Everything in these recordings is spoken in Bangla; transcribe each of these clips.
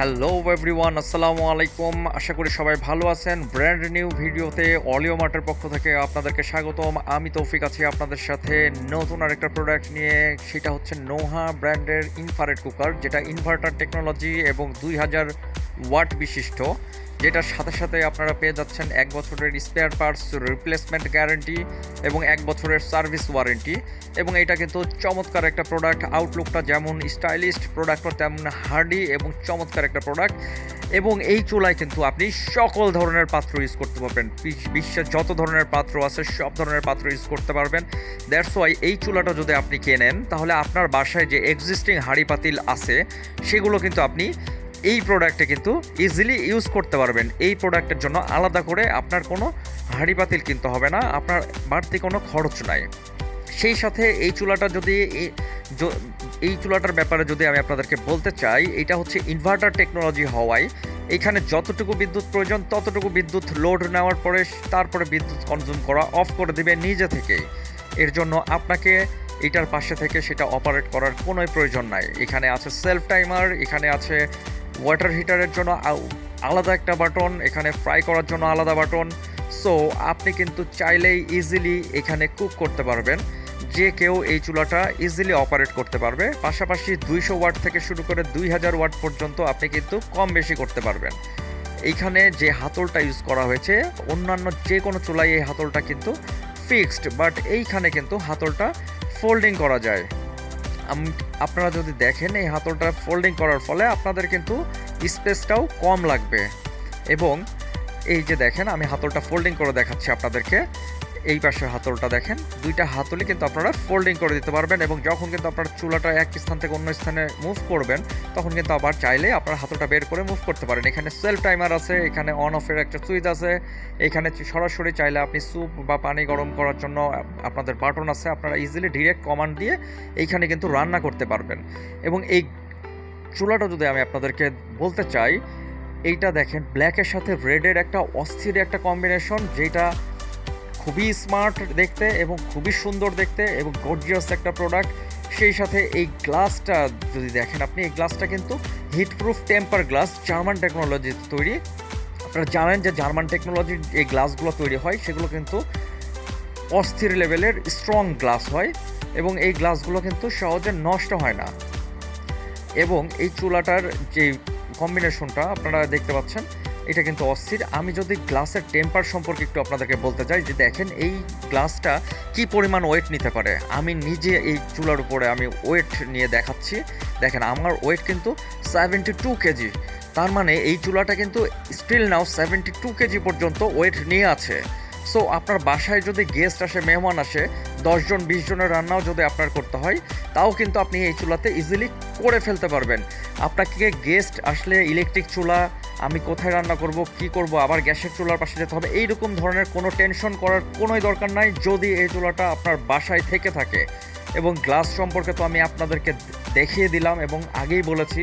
হ্যালো এভরিওয়ান আসসালামু আলাইকুম আশা করি সবাই ভালো আছেন। ব্র্যান্ড নিউ ভিডিওতে অলিও মার্টের পক্ষ থেকে আপনাদেরকে স্বাগতম। আমি তৌফিক আছি আপনাদের সাথে। নতুন আরেকটা প্রোডাক্ট নিয়ে, সেটা হচ্ছে নোহা ব্র্যান্ডের ইনফারেট কুকার যেটা ইনভার্টার টেকনোলজি এবং দুই হাজার ওয়াট বিশিষ্ট। যেটার সাথে সাথে আপনারা পেয়ে যাচ্ছেন এক বছরের স্পেয়ার পার্টস রিপ্লেসমেন্ট গ্যারান্টি এবং এক বছরের সার্ভিস ওয়ারেন্টি এবং এটা কিন্তু চমৎকার একটা প্রোডাক্ট আউটলুকটা যেমন স্টাইলিস্ট প্রোডাক্টটা তেমন হার্ডি এবং চমৎকার একটা প্রোডাক্ট এবং এই চুলায় কিন্তু আপনি সকল ধরনের পাত্র ইউজ করতে পারবেন। বিশ্বের যত ধরনের পাত্র আছে, সব ধরনের পাত্র ইউজ করতে পারবেন। দ্যাটস ওয়াই এই চুলাটা যদি আপনি কেনেন, তাহলে আপনার বাসায় যে এক্সিস্টিং হাঁড়ি পাতিল আছে, সেগুলো কিন্তু আপনি এই প্রোডাক্টে কিন্তু ইজিলি ইউজ করতে পারবেন। এই প্রোডাক্টের জন্য আলাদা করে আপনার কোনো হাঁড়ি পাতিল কিনতে হবে না, আপনার বাড়তি কোনো খরচ নাই। সেই সাথে এই চুলাটা যদি এই- চুলাটার ব্যাপারে যদি আমি আপনাদেরকে বলতে চাই, এটা হচ্ছে ইনভার্টার টেকনোলজি হওয়ায় এখানে যতটুকু বিদ্যুৎ প্রয়োজন, ততটুকু বিদ্যুৎ লোড নেওয়ার পরে তারপরে বিদ্যুৎ কনজিউম করা অফ করে দেবে নিজে থেকেই এর জন্য আপনাকে এটার পাশে থেকে সেটা অপারেট করার কোনোই প্রয়োজন নাই। এখানে আছে সেলফ টাইমার এখানে আছে ওয়াটার হিটারের জন্য আলাদা একটা বাটন, এখানে ফ্রাই করার জন্য আলাদা বাটন। সো আপনি কিন্তু চাইলেই ইজিলি এখানে কুক করতে পারবেন। যে কেউ এই চুলাটা ইজিলি অপারেট করতে পারবে। পাশাপাশি দুইশো ওয়াট থেকে শুরু করে দুই হাজার ওয়াট পর্যন্ত আপনি কিন্তু কম বেশি করতে পারবেন। এইখানে যে হাতলটা ইউজ করা হয়েছে, অন্যান্য যে কোনো চুলায় এই হাতলটা কিন্তু ফিক্সড বাট এইখানে কিন্তু হাতলটা ফোল্ডিং করা যায়। আপনারা যদি দেখেন এই হাতলটা ফোল্ডিং করার ফলে আপনাদের কিন্তু স্পেসটাও কম লাগবে। এবং এই যে দেখেন, আমি হাতলটা ফোল্ডিং করে দেখাচ্ছি আপনাদেরকে। এই পাশে হাতলটা দেখেন, দুইটা হাতলই কিন্তু আপনারা ফোল্ডিং করে দিতে পারবেন এবং যখন কিন্তু আপনার চুলাটা এক স্থান থেকে অন্য স্থানে মুভ করবেন, তখন কিন্তু আবার চাইলে আপনার হাতলটা বের করে মুভ করতে পারেন। এখানে সেলফ টাইমার আছে, এখানে অন অফের একটা সুইচ আছে, এখানে সরাসরি চাইলে আপনি স্যুপ বা পানি গরম করার জন্য আপনাদের বাটন আছে, আপনারা ইজিলি ডিরেক্ট কমান্ড দিয়ে এইখানে কিন্তু রান্না করতে পারবেন। এবং এই চুলাটা যদি আমি আপনাদেরকে বলতে চাই, এইটা দেখেন ব্ল্যাকের সাথে রেডের একটা অস্থির একটা কম্বিনেশন যেটা খুবই স্মার্ট দেখতে এবং খুবই সুন্দর দেখতে এবং গর্জিয়াস একটা প্রোডাক্ট সেই সাথে এই গ্লাসটা যদি দেখেন আপনি, এই গ্লাসটা কিন্তু heatproof temper glass German technology তৈরি। আপনারা জানেন যে জার্মান টেকনোলজির এই গ্লাসগুলো তৈরি হয়, সেগুলো কিন্তু অস্থির লেভেলের স্ট্রং গ্লাস হয় এবং এই গ্লাসগুলো কিন্তু সহজে নষ্ট হয় না। এবং এই চুলাটার যে কম্বিনেশনটা আপনারা দেখতে পাচ্ছেন এটা কিন্তু অস্থির। আমি যদি গ্লাসের টেম্পার সম্পর্কে একটু আপনাদেরকে বলতে চাই, যে দেখেন এই গ্লাসটা কি পরিমাণ ওয়েট নিতে পারে? আমি নিজে এই চুলার উপরে আমি ওয়েট নিয়ে দেখাচ্ছি। দেখেন, আমার ওয়েট কিন্তু সেভেন্টি টু কেজি। তার মানে এই চুলাটা কিন্তু still now seventy two KG পর্যন্ত ওয়েট নিয়ে আছে। সো আপনার বাসায় যদি গেস্ট আসে, মেহমান আসে, দশজন বিশ জনের রান্নাও যদি আপনার করতে হয়, তাও কিন্তু আপনি এই চুলাতে ইজিলি করে ফেলতে পারবেন। আপনাকে গেস্ট আসলে ইলেকট্রিক চুলা, আমি কোথায় রান্না করব, কি করব, আবার গ্যাসের চুলার পাশে যেতে হবে, এইরকম ধরনের কোনো টেনশন করার কোনোই দরকার নাই যদি এই চুলাটা আপনার বাসায় থেকে থাকে। এবং গ্লাস সম্পর্কে তো আমি আপনাদেরকে দেখিয়ে দিলাম এবং আগেই বলেছি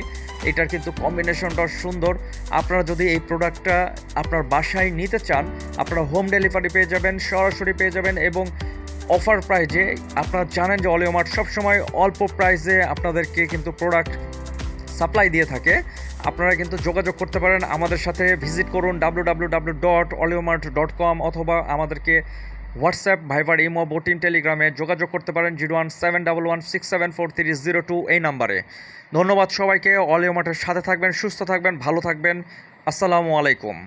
এটার কিন্তু কম্বিনেশনটা সুন্দর। আপনারা যদি এই প্রোডাক্টটা আপনার বাসায় নিতে চান, আপনারা হোম ডেলিভারি পেয়ে যাবেন, সরাসরি পেয়ে যাবেন এবং অফার প্রাইজে আপনারা জানেন যে অলিওমার্ট সবসময় অল্প প্রাইসে আপনাদেরকে কিন্তু প্রোডাক্ট সাপ্লাই দিয়ে থাকে। আপনারা কিন্তু যোগাযোগ করতে পারেন আমাদের সাথে। ভিজিট করুন W W W dot oliomart dot com অথবা আমাদেরকে হোয়াটসঅ্যাপ ভাইভার ইমো, বোটিন, টেলিগ্রামে যোগাযোগ করতে পারেন zero one seven double one six seven four three zero two এই নাম্বারে। ধন্যবাদ সবাইকে অলিওমার্টের সাথে থাকবেন, সুস্থ থাকবেন, ভালো থাকবেন। আসসালামু আলাইকুম।